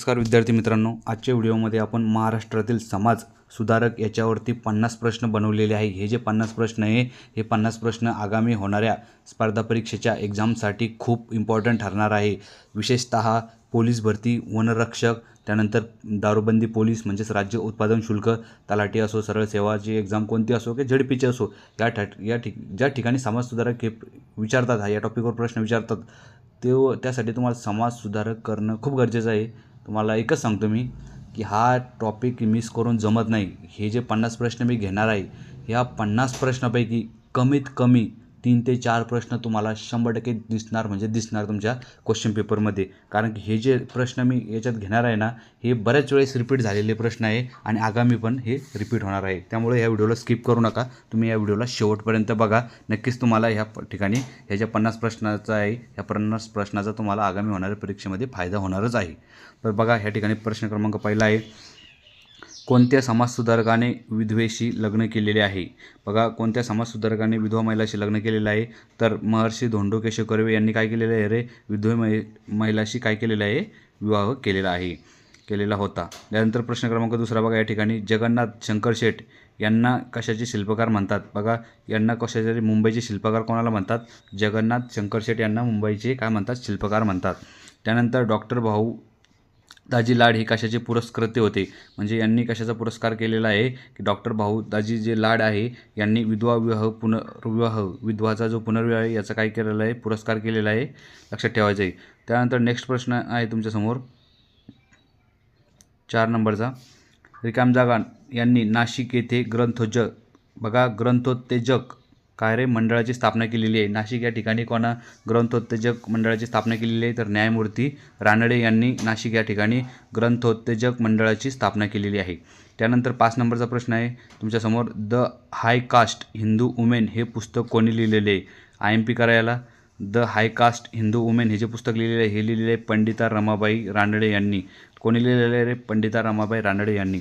नमस्कार विद्यार्थी मित्रांनो आजच्या व्हिडिओमध्ये आपण महाराष्ट्रातील समाज सुधारक याच्यावरती पन्नास प्रश्न बनवलेले आहे हे जे पन्नास प्रश्न आहे हे पन्नास प्रश्न आगामी होणाऱ्या स्पर्धा परीक्षेच्या एक्झामसाठी खूप इम्पॉर्टंट ठरणार आहे. विशेषतः पोलीस भरती वनरक्षक त्यानंतर दारूबंदी पोलीस म्हणजेच राज्य उत्पादन शुल्क तलाठी असो सरळ सेवाची एक्झाम कोणती असो की झडपीची असो या ठा या ठिक ज्या ठिकाणी समाजसुधारक हे विचारतात हा या टॉपिकवर प्रश्न विचारतात ते त्यासाठी तुम्हाला समाज सुधारक करणं खूप गरजेचं आहे. तुम्हाला एकच सांगतो मी की हा टॉपिक मिस करून जमत नाही. हे जे पन्नास प्रश्न मी घेणार आहे ह्या पन्नास प्रश्नापैकी कमीत कमी तीन ते चार प्रश्न तुम्हाला शंभर टक्के दिसणार म्हणजे दिसणार तुमच्या क्वेश्चन पेपरमध्ये कारण की हे जे प्रश्न मी याच्यात घेणार आहे ना हे बऱ्याच वेळेस रिपीट झालेले प्रश्न आहे आणि आगामी पण हे रिपीट होणार आहे. त्यामुळे ह्या व्हिडिओला स्किप करू नका. तुम्ही या व्हिडिओला शेवटपर्यंत बघा. नक्कीच तुम्हाला ह्या ठिकाणी ह्या ज्या पन्नास प्रश्नाचा आहे ह्या पन्नास प्रश्नाचा तुम्हाला आगामी होणाऱ्या परीक्षेमध्ये फायदा होणारच आहे. तर बघा ह्या ठिकाणी प्रश्न क्रमांक पहिला आहे. कोणत्या समाजसुधारकाने विधवेशी लग्न केलेले आहे? बघा कोणत्या समाजसुधारकाने विधवा महिलाशी लग्न केलेलं आहे? तर महर्षी धोंडो केशव कर्वे यांनी काय केलेलं आहे रे? विधवे मै महिलाशी काय केलेलं आहे? विवाह केलेला आहे. केलेला होता. त्यानंतर प्रश्न क्रमांक दुसरा बघा या ठिकाणी. जगन्नाथ शंकर शेठ यांना कशाचे शिल्पकार म्हणतात? बघा यांना कशाचे मुंबईचे शिल्पकार कोणाला म्हणतात? जगन्नाथ शंकर शेठ यांना मुंबईचे काय म्हणतात? शिल्पकार म्हणतात. त्यानंतर डॉक्टर भाऊ दाजी लाड हे कशाचे पुरस्कृते होते? म्हणजे यांनी कशाचा पुरस्कार केलेला आहे की डॉक्टर भाऊ दाजी जे लाड आहे यांनी विधवा विवाह पुनर्विवाह विधवाचा जो पुनर्विवाह आहे याचा काय केलेला आहे? पुरस्कार केलेला आहे? लक्षात ठेवायचं आहे. त्यानंतर नेक्स्ट प्रश्न आहे तुमच्यासमोर चार नंबरचा. रिकाम जागान यांनी नाशिक येथे ग्रंथोजक बघा ग्रंथोत्तेजक काय रे मंडळाची स्थापना केलेली आहे. नाशिक या ठिकाणी कोणा ग्रंथोत्तेजक मंडळाची स्थापना केलेली आहे तर न्यायमूर्ती रानडे यांनी नाशिक या ठिकाणी ग्रंथोत्तेजक मंडळाची स्थापना केलेली आहे. त्यानंतर पाच नंबरचा प्रश्न आहे. तुमच्यासमोर the high caste Hindu women हे पुस्तक कोणी लिहिलेले आहे? आय एम पी करायला the high caste Hindu women हे जे पुस्तक लिहिलेलं आहे हे लिहिलेले आहे पंडिता रमाबाई रानडे यांनी. कोणी लिहिलेलं आहे रे? पंडिता रमाबाई रानडे यांनी.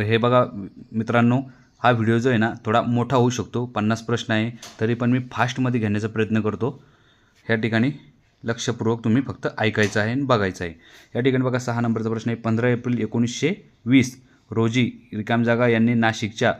हे बघा मित्रांनो हा व्हिडिओ जो आहे ना थोडा मोठा होऊ शकतो पन्नास प्रश्न आहे तरी पण मी फास्टमध्ये घेण्याचा प्रयत्न करतो. ह्या ठिकाणी लक्षपूर्वक तुम्ही फक्त ऐकायचं आहे आणि बघायचं आहे. या ठिकाणी बघा सहा नंबरचा प्रश्न आहे. पंधरा एप्रिल एकोणीसशे वीस रोजी रिकाम जागा यांनी नाशिकच्या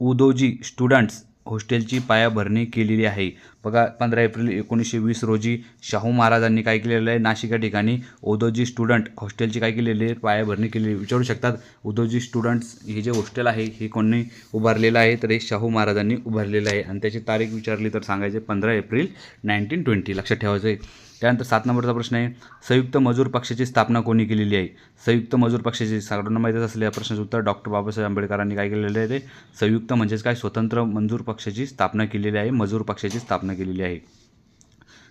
उदोजी स्टुडंट्स हॉस्टेलची पायाभरणी केलेली आहे. बघा पंधरा एप्रिल एकोणीसशे वीस रोजी शाहू महाराजांनी काय केलेलं आहे? नाशिक या ठिकाणी उदोजी स्टुडंट हॉस्टेलची काय केलेली आहे? पायाभरणी केलेली विचारू शकतात उदोजी स्टुडंट्स हे जे हॉस्टेल आहे हे कोणी उभारलेलं आहे? तर हे शाहू महाराजांनी उभारलेलं आहे. आणि त्याची तारीख विचारली तर सांगायचे पंधरा एप्रिल नाईन्टीन ट्वेंटी लक्षात ठेवायचं आहे. त्यानंतर सात नंबरचा प्रश्न आहे संयुक्त मजूर पक्षाची स्थापना कोणी केलेली आहे? संयुक्त मजूर पक्षाची सर्वांना माहीतच असलेल्या या प्रश्नाचं उत्तर डॉक्टर बाबासाहेब आंबेडकरांनी काय केलेलं आहे ते? संयुक्त म्हणजेच काय? स्वतंत्र मजूर पक्षाची स्थापना केलेली आहे मजूर पक्षाची स्थापना केलेली आहे.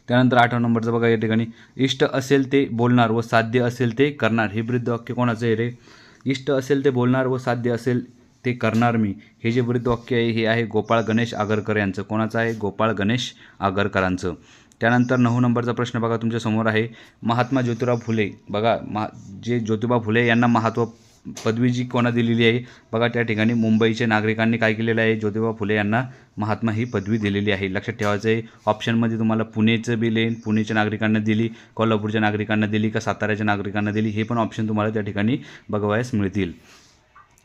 त्यानंतर आठवा नंबरचं बघा या ठिकाणी इष्ट असेल ते बोलणार व साध्य असेल ते करणार. हे वृद्ध वाक्य कोणाचं आहे रे? इष्ट असेल ते बोलणार व साध्य असेल ते करणार मी. हे जे वृद्ध वाक्य आहे हे आहे गोपाळ गणेश आगरकर यांचं. कोणाचं आहे? गोपाळ गणेश आगरकरांचं. त्यानंतर नऊ नंबरचा प्रश्न बघा तुमच्यासमोर आहे. महात्मा ज्योतिराव फुले. बघा महा जे ज्योतिबा फुले यांना महत्त्व पदवी जी कोणा दिलेली आहे? बघा त्या ठिकाणी मुंबईच्या नागरिकांनी काय केलेलं आहे? ज्योतिबा फुले यांना महात्मा ही पदवी दिलेली आहे. लक्षात ठेवायचं आहे ऑप्शनमध्ये तुम्हाला पुणेचं बिल येईल. पुणेच्या नागरिकांना दिली कोल्हापूरच्या नागरिकांना दिली का साताऱ्याच्या नागरिकांना दिली हे पण ऑप्शन तुम्हाला त्या ठिकाणी बघावयास मिळतील.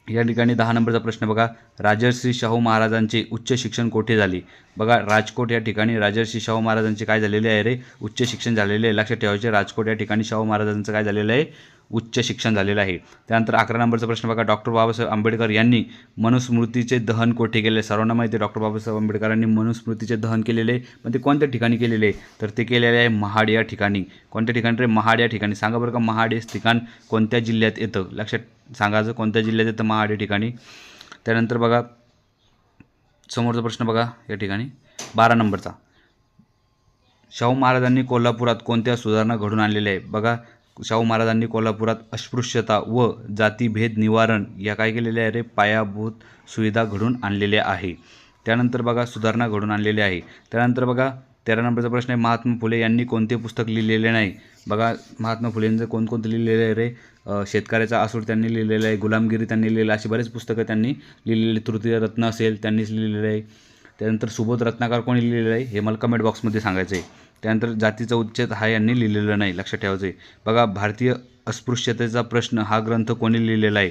या ठिकाणी दहा नंबरचा प्रश्न बघा. राजर्षी शाहू महाराजांचे उच्च शिक्षण कोठे झाले? बघा राजकोट या ठिकाणी राजर्षी शाहू महाराजांचे काय झालेले आहे रे? उच्च शिक्षण झालेले आहे. लक्षात ठेवायचे राजकोट या ठिकाणी शाहू महाराजांचं काय झालेलं आहे? उच्च शिक्षण झालेलं आहे. त्यानंतर अकरा नंबरचा प्रश्न बघा. डॉक्टर बाबासाहेब आंबेडकर यांनी मनुस्मृतीचे दहन कोठे केले? सर्वांना माहिती आहे डॉक्टर बाबासाहेब आंबेडकरांनी मनुस्मृतीचे दहन केलेले आहे पण ते कोणत्या ठिकाणी केलेले? आहे तर ते केलेले आहे महाड या ठिकाणी. कोणत्या ठिकाणी? रे महाड या ठिकाणी. सांगा बरं का महाड हे ठिकाण कोणत्या जिल्ह्यात येतं? लक्षात सांगायचं कोणत्या जिल्ह्यात येतं महाड या ठिकाणी. त्यानंतर बघा समोरचा प्रश्न बघा या ठिकाणी. बारा नंबरचा. शाहू महाराजांनी कोल्हापुरात कोणत्या सुधारणा घडून आणलेल्या आहे बघा शाहू महाराजांनी कोल्हापुरात अस्पृश्यता व जातीभेद निवारण या काय केलेल्या आहे रे? पायाभूत सुविधा घडून आणलेल्या आहे. त्यानंतर बघा सुधारणा घडून आणलेल्या आहे. त्यानंतर बघा तेरा नंबरचा प्रश्न आहे महात्मा फुले यांनी कोणते पुस्तक लिहिलेले नाही? बघा महात्मा फुलेंचं कोणकोणतं लिहिलेलं आहे रे? शेतकऱ्याचा आसूड त्यांनी लिहिलेलं आहे गुलामगिरी त्यांनी लिहिलेलं अशी बरेच पुस्तकं त्यांनी लिहिलेली तृतीय रत्न असेल त्यांनीच लिहिलेलं आहे. त्यानंतर सुबोध रत्नाकर कोणी लिहिलेलं आहे हे मला कमेंट बॉक्समध्ये सांगायचं आहे त्यानंतर जातीचा उच्चेद हा यांनी लिहिलेला नाही. लक्षात ठेवायचं आहे बघा भारतीय अस्पृश्यतेचा प्रश्न हा ग्रंथ कोणी लिहिलेला आहे?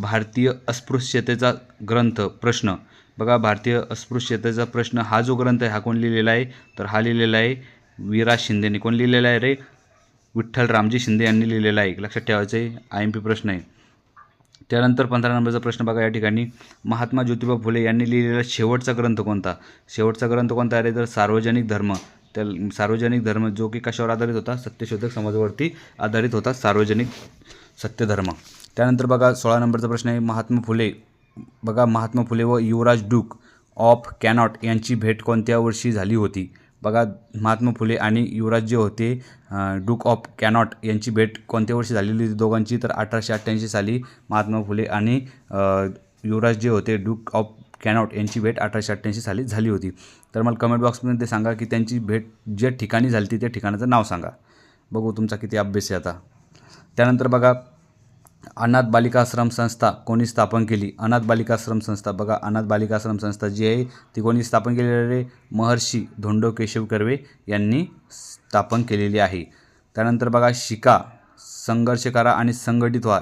भारतीय अस्पृश्यतेचा ग्रंथ प्रश्न. बघा भारतीय अस्पृश्यतेचा प्रश्न हा जो ग्रंथ आहे हा कोण लिहिलेला आहे? तर हा लिहिलेला आहे विराज शिंदेने. कोण लिहिलेला आहे रे? विठ्ठल रामजी शिंदे यांनी लिहिलेला आहे. लक्षात ठेवायचं आहे आय एम पी प्रश्न आहे. त्यानंतर पंधरा नंबरचा प्रश्न बघा या ठिकाणी. महात्मा ज्योतिबा फुले यांनी लिहिलेला शेवटचा ग्रंथ कोणता? शेवटचा ग्रंथ कोणता आहे रे? तर सार्वजनिक धर्म. त्या सार्वजनिक धर्म जो की कशावर आधारित होता? सत्यशोधक समाजावरती आधारित होता सार्वजनिक सत्यधर्म. त्यानंतर बघा सोळा नंबरचा प्रश्न आहे महात्मा फुले. बघा महात्मा फुले व युवराज डूक ऑफ कॅनॉट यांची भेट कोणत्या वर्षी झाली होती? बघा महात्मा फुले आणि युवराज जे होते डुक डूक ऑफ कॅनॉट यांची भेट कोणत्या वर्षी झालेली होती? दोघांची तर अठराशे अठ्ठ्याऐंशी साली महात्मा फुले आणि युवराज जे होते डूक ऑफ कॅनॉट यांची भेट अठराशे अठ्ठ्याऐंशी साली झाली होती. तर मला कमेंट बॉक्समध्ये ते सांगा की त्यांची भेट ज्या ठिकाणी झाली होती त्या ठिकाणाचं नाव सांगा. बघू तुमचा किती अभ्यास आहे आता. त्यानंतर बघा अनाथ बालिकाश्रम संस्था कोणी स्थापन केली? अनाथ बालिकाश्रम संस्था. बघा अनाथ बालिकाश्रम संस्था जी आहे ती कोणी स्थापन केलेली रे महर्षी धोंडो केशव कर्वे यांनी स्थापन केलेली आहे. त्यानंतर बघा शिका संघर्ष करा आणि संघटित व्हा.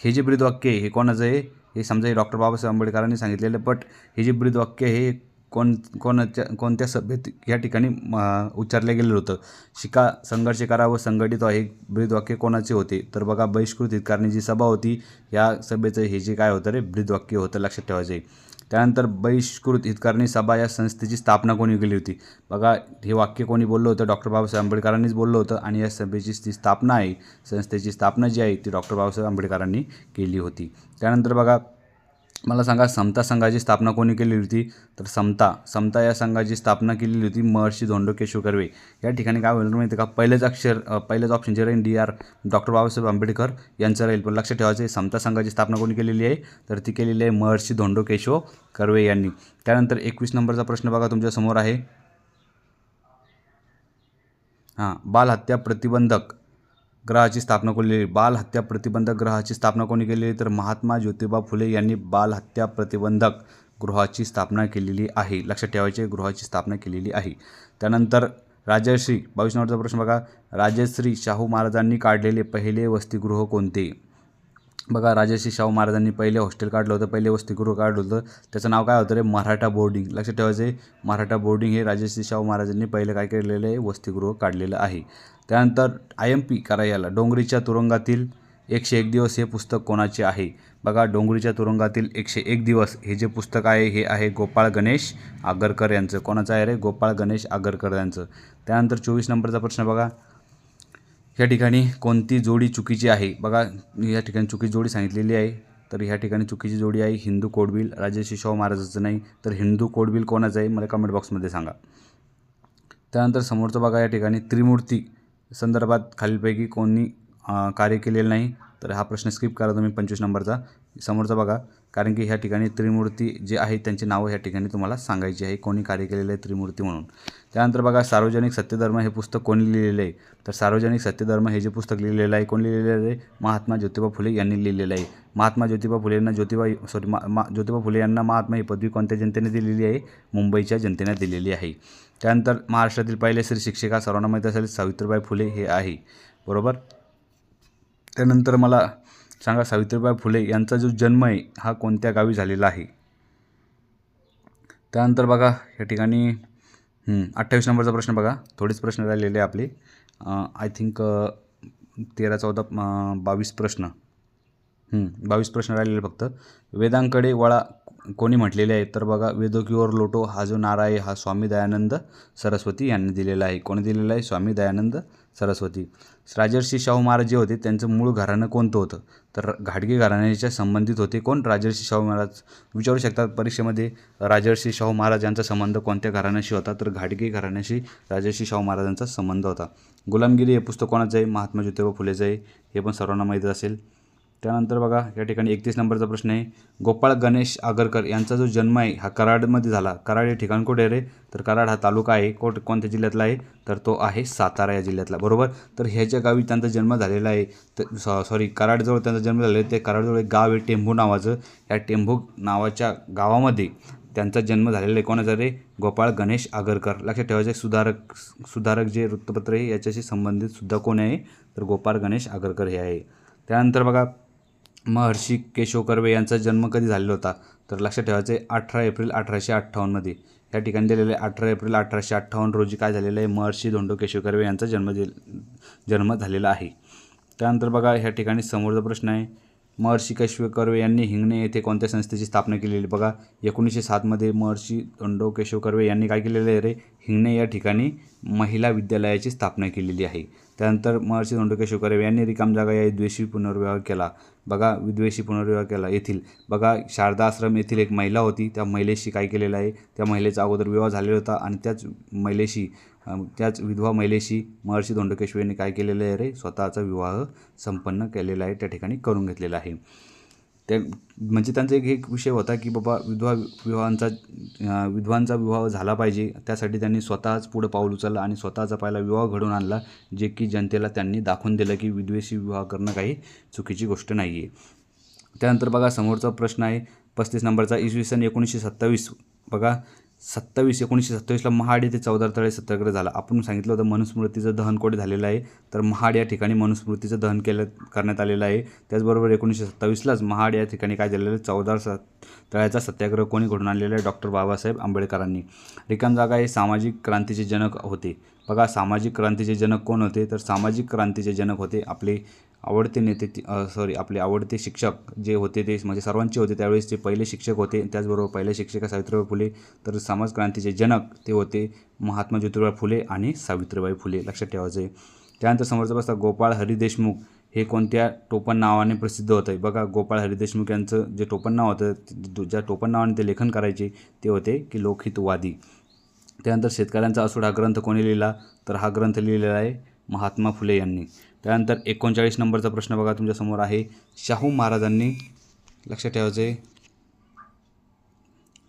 हे जे ब्रीदवाक्य आहे हे कोणाचं आहे? हे समजा हे डॉक्टर बाबासाहेब आंबेडकरांनी सांगितलेलं बट हे जे ब्रीदवाक्य हे कोण कोणाच्या कोणत्या सभेत या ठिकाणी म, उच्चारलं गेलेलं होतं? शिका संघर्ष करा व संघटित हे ब्रीदवाक्य कोणाचे होते? तर बघा बहिष्कृत हितकारणी जी सभा होती. या सभेचं हे जे काय होतं रे ब्रीदवाक्य होतं लक्षात ठेवायचं आहे त्यानंतर बहिष्कृत हितकारणी सभा या संस्थेची स्थापना कोणी केली होती? बघा हे वाक्य कोणी बोललं होतं? डॉक्टर बाबासाहेब आंबेडकरांनीच बोललं होतं आणि या सभेची जी स्थापना आहे संस्थेची स्थापना जी आहे ती डॉक्टर बाबासाहेब आंबेडकरांनी केली होती. त्यानंतर बघा मला सांगा समता संघाची स्थापना कोणी केली होती? तर समता समता या संघाची स्थापना केलेली होती महर्षी धोंडो केशव कर्वे. या ठिकाणी काय होईल माहिती आहे का? पहिलेच अक्षर पहिलेच ऑप्शन जे राहील D R doctor Babasaheb Ambedkar यांचं राहील. पण लक्षात ठेवायचं आहे समता संघाची स्थापना कोणी केलेली आहे? तर ती केलेली आहे महर्षी धोंडो केशव कर्वे यांनी. त्यानंतर एकवीस नंबरचा प्रश्न बघा तुमच्यासमोर आहे. हां बालहत्या प्रतिबंधक. ग्रहाची स्थापना केलेली बाल हत्या प्रतिबंधक ग्रहाची स्थापना कोणी केलेली तर महात्मा ज्योतिबा फुले यांनी बाल हत्या प्रतिबंधक गृहाची स्थापना केलेली आहे. लक्षात ठेवायचे गृहाची स्थापना केलेली आहे. त्यानंतर राजश्री बावीस नंबरचा प्रश्न बघा. राजश्री शाहू महाराजांनी काढलेले पहिले वसतिगृह कोणते? बघा राजर्षी शाहू महाराजांनी पहिले हॉस्टेल काढलं होतं पहिले वसतिगृह काढलं होतं. त्याचं नाव काय होतं रे? मराठा बोर्डिंग. लक्षात ठेवायचं आहे मराठा बोर्डिंग हे राजर्षी शाहू महाराजांनी पहिलं काय केलेलं आहे? वसतिगृह काढलेलं आहे. त्यानंतर आय एम पी करा याला. डोंगरीच्या तुरुंगातील एकशे एक दिवस हे पुस्तक कोणाचे आहे? बघा डोंगरीच्या तुरुंगातील एकशे एक दिवस हे जे पुस्तक आहे हे आहे गोपाळ गणेश आगरकर यांचं. कोणाचं आहे रे? गोपाळ गणेश आगरकर यांचं. त्यानंतर चोवीस नंबरचा प्रश्न बघा. या ठिकाणी कोणती जोडी चुकीची आहे? बघा या ठिकाणी चुकीची जोडी सांगितलेली आहे. तर ह्या ठिकाणी चुकीची जोडी आहे. हिंदू कोडबिल राजर्षी शाहू महाराजाचं नाही. तर हिंदू कोडबिल कोणाचं आहे? मला कमेंट बॉक्समध्ये सांगा. त्यानंतर समोरचं बघा या ठिकाणी त्रिमूर्ती संदर्भात खालीलपैकी कोणी कार्य केलेलं नाही. तर हा प्रश्न स्किप करा तुम्ही पंचवीस नंबरचा. समोरचा बघा. कारण की ह्या ठिकाणी त्रिमूर्ती जे आहेत त्यांची नावं ह्या ठिकाणी तुम्हाला सांगायची आहे. कोणी कार्य केलेलं आहे त्रिमूर्ती म्हणून. त्यानंतर बघा सार्वजनिक सत्यधर्म हे पुस्तक कोणी लिहिलेलं आहे? तर सार्वजनिक सत्यधर्म हे जे पुस्तक लिहिलेलं आहे कोणी लिहिलेलं आहे? महात्मा ज्योतिबा फुले यांनी लिहिलेलं आहे. महात्मा ज्योतिबा फुले यांना ज्योतिबा सॉरी मा ज्योतिबा फुले यांना महात्मा ही पदवी कोणत्या जनतेने दिलेली आहे? मुंबईच्या जनतेने दिलेली आहे. त्यानंतर महाराष्ट्रातील पहिले श्री शिक्षिका सर्वांना माहीत असेल सावित्रीबाई फुले हे आहे. बरोबर? त्यानंतर मला सांगा सावित्रीबाई फुले यांचा जो जन्म आहे हा कोणत्या गावी झालेला आहे? त्यानंतर बघा या ठिकाणी अठ्ठावीस नंबरचा प्रश्न बघा. थोडेच प्रश्न राहिलेले आपले. आय थिंक तेरा चौदा बावीस प्रश्न. बावीस प्रश्न राहिलेले फक्त. वेदांकडे वळा कोणी म्हटलेले आहे तर बघा वेदो वेदोकीवर लोटो हा जो नारा आहे हा स्वामी दयानंद सरस्वती यांनी दिलेला आहे. कोणी दिलेला आहे? स्वामी दयानंद सरस्वती. राजर्षी शाहू महाराज जे होते त्यांचं मूळ घराणं कोणतं होतं? तर घाटगे घराण्याच्या संबंधित होते कोण? राजर्षी शाहू महाराज. विचारू शकतात परीक्षेमध्ये राजर्षी शाहू महाराज यांचा संबंध कोणत्या घराण्याशी होता? तर घाटगे घराण्याशी राजर्षी शाहू महाराजांचा संबंध होता. गुलामगिरी हे पुस्तक कोणाचं आहे? महात्मा ज्योतिबा फुलेचं आहे. हे पण सर्वांना माहीत असेल. त्यानंतर बघा या ठिकाणी एकतीस नंबरचा प्रश्न आहे. गोपाळ गणेश आगरकर यांचा जो जन्म आहे हा कराडमध्ये झाला. कराड हे ठिकाण कुठे आहे रे? तर कराड हा तालुका आहे. कोट कोणत्या जिल्ह्यातला आहे? तर तो आहे सातारा या जिल्ह्यातला. बरोबर? तर ह्याच्या गावी त्यांचा जन्म झालेला आहे तर सॉ सॉरी कराडजवळ त्यांचा जन्म झालेला आहे ते कराडजवळ एक गाव आहे टेंभू नावाचं. या टेंभू नावाच्या गावामध्ये त्यांचा जन्म झालेला आहे. कोणाचा रे? गोपाळ गणेश आगरकर. लक्षात ठेवायचं आहे सुधारक सुधारक जे वृत्तपत्र आहे याच्याशी संबंधित सुद्धा कोण आहे? तर गोपाळ गणेश आगरकर हे आहे. त्यानंतर बघा महर्षी केशव कर्वे यांचा जन्म कधी झालेला होता? तर लक्षात ठेवायचं आहे अठरा एप्रिल अठराशे अठ्ठावन्नमध्ये या ठिकाणी दिलेलं आहे अठरा एप्रिल अठराशे अठ्ठावन्न रोजी काय झालेलं आहे? महर्षी धोंडो केशव कर्वे यांचा जन्म दिल जन्म झालेला आहे. त्यानंतर बघा ह्या ठिकाणी समोरचा प्रश्न आहे. महर्षी केशव कर्वे यांनी हिंगणे येथे कोणत्या संस्थेची स्थापना केलेली? बघा एकोणीसशे सातमध्ये महर्षी धोंडो केशव कर्वे यांनी काय केलेलं आहे रे? हिंगणे या ठिकाणी महिला विद्यालयाची स्थापना केलेली आहे. त्यानंतर महर्षी धोंडो केशव कर्वे यांनी रिकाम जागा या द्वेषी पुनर्विवाह केला. बघा विद्वेषी पुनर्विवाह केला येथील. बघा शारदा आश्रम येथील एक महिला होती. त्या महिलेशी काय केलेलं आहे? त्या महिलेचा अगोदर विवाह झालेला होता आणि त्याच महिलेशी त्याच विधवा महिलेशी महर्षी धोंडकेश्वर यांनी काय केलेलं आहे रे? स्वतःचा विवाह संपन्न केलेला आहे त्या ठिकाणी करून घेतलेला आहे. त्या म्हणजे त्यांचा एक एक विषय होता की बाबा विधवा विवाहांचा विधवांचा विवाह झाला पाहिजे त्यासाठी त्यांनी स्वतःच पुढं पाऊल उचललं आणि स्वतःचा पहिला विवाह घडवून आणला जे की जनतेला त्यांनी दाखवून दिलं की विधवेशी विवाह करणं काही चुकीची गोष्ट नाही आहे त्यानंतर बघा समोरचा प्रश्न आहे पस्तीस नंबरचा इसवी सन एकोणीसशे सत्तावीस. बघा सत्तावीस एकोणीसशे सत्तावीसला महाड येथे चौदा तळे सत्याग्रह झाला. आपण सांगितलं होतं मनुस्मृतीचं दहन कोठे झालेलं आहे तर महाड या ठिकाणी मनुस्मृतीचं दहन केलं करण्यात आलेलं आहे. त्याचबरोबर एकोणीसशे सत्तावीसलाच महाड या ठिकाणी काय झालेलं आहे? चौदा स तळ्याचा सत्याग्रह कोणी घडून आणलेला आहे? डॉक्टर बाबासाहेब आंबेडकरांनी. रिकाम जागा हे सामाजिक क्रांतीचे जनक होते. बघा सामाजिक क्रांतीचे जनक कोण होते? तर सामाजिक क्रांतीचे जनक होते आपले आवडते नेते सॉरी आपले आवडते शिक्षक जे होते ते म्हणजे सर्वांचे होते. त्यावेळेस ते पहिले शिक्षक होते त्याचबरोबर पहिले शिक्षक सावित्रीबाई फुले तर समाजक्रांतीचे जनक ते होते महात्मा ज्योतिराव फुले आणि सावित्रीबाई फुले. लक्षात ठेवायचं त्यानंतर समोरचा बसता गोपाळ हरी देशमुख हे कोणत्या टोपण नावाने प्रसिद्ध होतं बघा गोपाळ हरी देशमुख यांचं जे टोपण नाव होतं ज्या टोपण नावाने ते लेखन करायचे ते होते की लोकहितवादी. त्यानंतर शेतकऱ्यांचा असूड हा ग्रंथ कोणी लिहिला? तर हा ग्रंथ लिहिलेला आहे महात्मा फुले यांनी. त्यानंतर एकोणचाळीस नंबरचा प्रश्न बघा तुमच्यासमोर आहे. शाहू महाराजांनी लक्षात ठेवायचे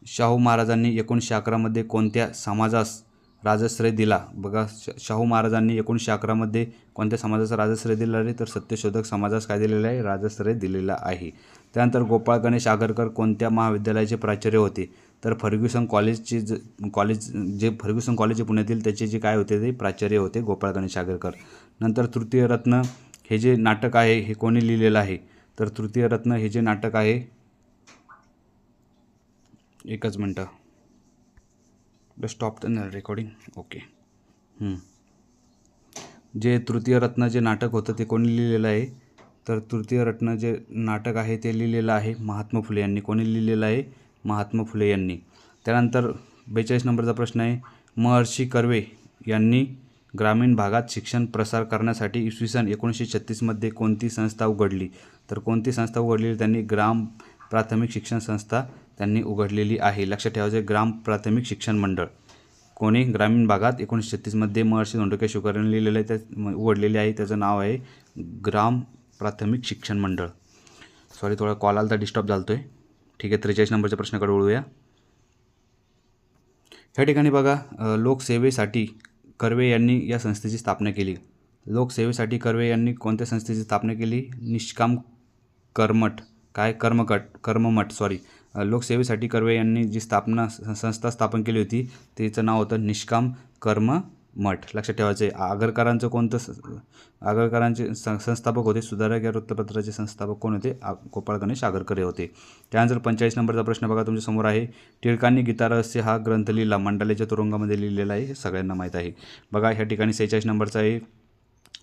शाहू महाराजांनी एकोणीसशे अकरामध्ये कोणत्या समाजास राजश्रय दिला? बघा श शाहू महाराजांनी एकोणीसशे अकरामध्ये कोणत्या समाजाचा राजश्रय दिला आहे तर सत्यशोधक समाजास काय दिलेला आहे? राजश्रय दिलेला आहे. त्यानंतर गोपाळ गणेश आगरकर कोणत्या महाविद्यालयाचे प्राचार्य होते? तर फर्ग्युसन कॉलेजचे ज कॉलेज जे फर्ग्युसन कॉलेज आहे पुण्यातील त्याचे जे काय होते ते प्राचार्य होते गोपाळ गणेश आगरकर. नंतर तृतीय रत्न हे जे नाटक आहे हे कोणी लिहिलेलं आहे? तर तृतीय रत्न हे जे नाटक आहे एकच मिनटं. स्टॉप द रेकॉर्डिंग ओके जे तृतीय रत्न जे नाटक होतं ते कोणी लिहिलेलं आहे? तर तृतीय रत्न जे नाटक आहे ते लिहिलेलं आहे महात्मा फुले यांनी. कोणी लिहिलेलं आहे? महात्मा फुले यांनी. त्यानंतर बेचाळीस नंबरचा प्रश्न आहे महर्षी कर्वे यांनी ग्रामीण भागात शिक्षण प्रसार करण्यासाठी इसवी सन एकोणीसशे छत्तीसमध्ये कोणती संस्था उघडली? तर कोणती संस्था उघडलेली? त्यांनी ग्राम प्राथमिक शिक्षण संस्था त्यांनी उघडलेली आहे. लक्षात ठेवायचे ग्राम प्राथमिक शिक्षण मंडळ. कोणी? ग्रामीण भागात एकोणीसशे छत्तीसमध्ये महर्षी धोंडके शुकरांनी लिहिलेलं आहे. त्या उघडलेले आहे. त्याचं नाव आहे ग्राम प्राथमिक शिक्षण मंडळ. सॉरी थोडा कॉल आला तर डिस्टर्ब झालतो आहे ठीक आहे त्रेचाळीस नंबरच्या प्रश्नाकडे वळूया. ह्या ठिकाणी बघा लोकसेवेसाठी कर्वे यांनी या संस्थेची स्थापना केली. लोकसेवेसाठी कर्वे यांनी कोणत्या संस्थेची स्थापना केली? निष्काम कर्मठ. काय? कर्मकट कर्ममठ सॉरी लोकसेवेसाठी कर्वे यांनी जी स्थापना संस्था स्थापन केली होती तिचं नाव होतं निष्काम कर्म मठ. लक्षात ठेवायचं आगरकरांचं कोणतं स- आगरकरांचे सं संस्थापक होते सुधारक या वृत्तपत्राचे संस्थापक कोण होते? आ गोपाळ गणेश आगरकर हे होते. त्यानंतर पंचेचाळीस नंबरचा प्रश्न बघा तुमच्यासमोर आहे. टिळकांनी गीतारहस्य हा ग्रंथ लिहिला. मंडालेच्या तुरुंगामध्ये लिहिलेला आहे हे सगळ्यांना माहीत आहे. बघा ह्या ठिकाणी सेहेचाळीस नंबरचा आहे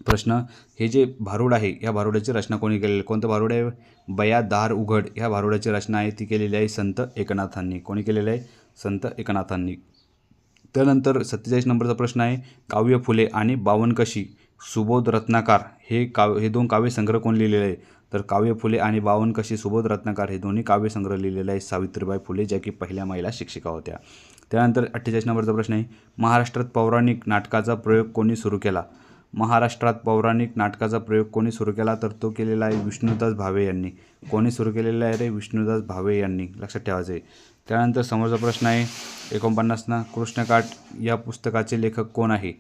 प्रश्न. हे जे भारूड आहे या भारुडाची रचना कोणी केलेली? आहे? कोणतं भारूड आहे? बया दार उघड. ह्या भारुडाची रचना आहे ती केलेली आहे संत एकनाथांनी. कोणी केलेलं आहे? संत एकनाथांनी. त्यानंतर सत्तेचाळीस नंबरचा प्रश्न आहे काव्य फुले आणि बावनकशी सुबोध रत्नाकार हे काव हे दोन काव्यसंग्रह कोण लिहिलेले आहे? तर काव्य फुले आणि बावनकशी सुबोध रत्नाकार हे दोन्ही काव्यसंग्रह लिहिलेले आहे सावित्रीबाई फुले ज्या की पहिल्या महिला शिक्षिका होत्या. त्यानंतर अठ्ठेचाळीस नंबरचा प्रश्न आहे महाराष्ट्रात पौराणिक नाटकाचा प्रयोग कोणी सुरू केला? महाराष्ट्रात पौराणिक नाटकाचा प्रयोग कोणी सुरू केला तर तो केलेला आहे विष्णुदास भावे यांनी. कोणी सुरू केलेला आहे रे विष्णुदास भावे यांनी? लक्षात ठेवायचं आहे त्यानंतर समोरचा प्रश्न आहे एकोणपन्नासना कृष्णकाठ या पुस्तकाचे लेखक कोण आहे?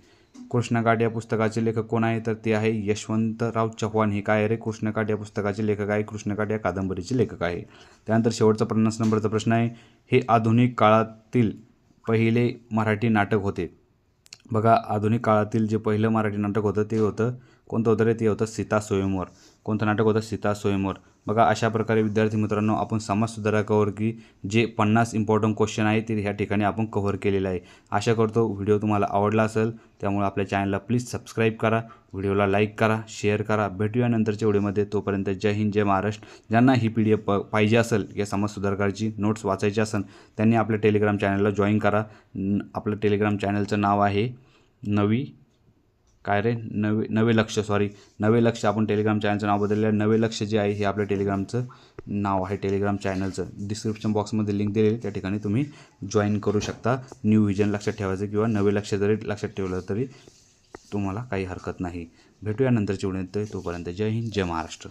कृष्णकाठ या पुस्तकाचे लेखक कोण आहे? तर ते आहे यशवंतराव चव्हाण. हे काय आहे रे? कृष्णकाठ या पुस्तकाचे लेखक आहे कृष्णकाठ या कादंबरीचे लेखक आहे. त्यानंतर शेवटचा पन्नास नंबरचा प्रश्न आहे हे आधुनिक काळातील पहिले मराठी नाटक होते. बघा आधुनिक काळातील जे पहिलं मराठी नाटक होतं ते होतं कोणतं होतं रे? ते होतं सीता स्वयंवर. कोणतं नाटक होतं? सीता स्वयंवर. बघा अशा प्रकारे विद्यार्थी मित्रांनो आपण समाज कव्हर की जे पन्नास इम्पॉर्टंट क्वेश्चन आहे ते ह्या ठिकाणी आपण कव्हर केलेलं आहे. आशा करतो व्हिडिओ तुम्हाला आवडला असेल त्यामुळे आपल्या चॅनलला प्लीज सबस्क्राईब करा व्हिडिओला लाईक करा शेअर करा. भेटूया नंतरच्या व्हिडिओमध्ये तोपर्यंत जय हिंद जय महाराष्ट्र. ज्यांना ही पी डी एफ पाहिजे असेल या समाज सुधारकाची नोट्स वाचायची असेल त्यांनी आपल्या टेलिग्राम चॅनलला जॉईन करा. आपलं टेलिग्राम चॅनलचं नाव आहे नवी काय रे? नवे नवे लक्ष सॉरी नवे लक्ष. आपण टेलिग्राम चॅनलचं नाव बदललं आहे नवे लक्ष जे आहे हे आपल्या टेलिग्रामचं नाव आहे. टेलिग्राम चॅनलचं डिस्क्रिप्शन बॉक्समध्ये लिंक दिलेली त्या ठिकाणी तुम्ही जॉईन करू शकता. न्यू विजन लक्षात ठेवायचं किंवा नवे लक्ष जरी लक्षात ठेवलं तरी तुम्हाला काही हरकत नाही. भेटूया नंतरची व्हिडिओत तोपर्यंत. जय हिंद जय महाराष्ट्र.